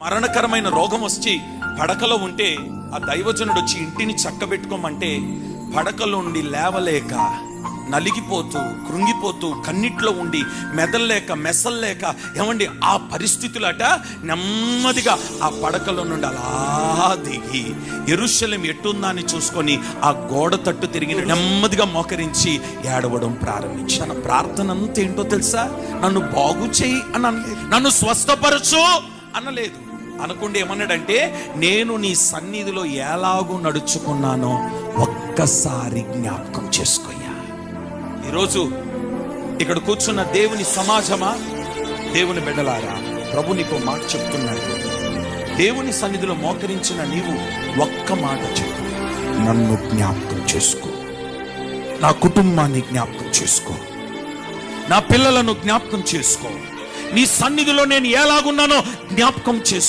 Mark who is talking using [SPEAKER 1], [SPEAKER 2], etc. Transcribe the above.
[SPEAKER 1] మరణకరమైన రోగం వచ్చి పడకలో ఉంటే ఆ దైవజనుడు వచ్చి ఇంటిని చక్కబెట్టుకోమంటే పడకలో ఉండి లేవలేక నలిగిపోతూ కృంగిపోతూ కన్నిట్లో ఉండి మెదల్లేక మెసల్లేక ఏమండి ఆ పరిస్థితులట నెమ్మదిగా ఆ పడకలో నుండి అలా దిగి ఎరుషలేం ఎట్టుందని చూసుకొని ఆ గోడ తట్టు తిరిగి నెమ్మదిగా మోకరించి ఏడవడం ప్రారంభించి ప్రార్థన అంతేంటో ఏంటో తెలుసా? నన్ను బాగు చేయి అని అనలేదు నన్ను స్వస్థపరచు అనలేదు. అనుకుంటే ఏమన్నాడంటే నేను నీ సన్నిధిలో ఎలాగూ నడుచుకున్నానో ఒక్కసారి జ్ఞాపకం చేసుకోయ్యా. ఈరోజు ఇక్కడ కూర్చున్న దేవుని సమాజమా? దేవుని బిడ్డలారా ప్రభు నీకు మాట చెప్తున్నాడు. దేవుని సన్నిధిలో మోకరించిన నీవు ఒక్క మాట చెప్పు. నన్ను జ్ఞాపకం చేసుకో. నా కుటుంబాన్ని జ్ఞాపకం చేసుకో. నా పిల్లలను జ్ఞాపకం చేసుకో. నీ సన్నిధిలో నేను ఎలాగున్నానో జ్ఞాపకం చేసుకో.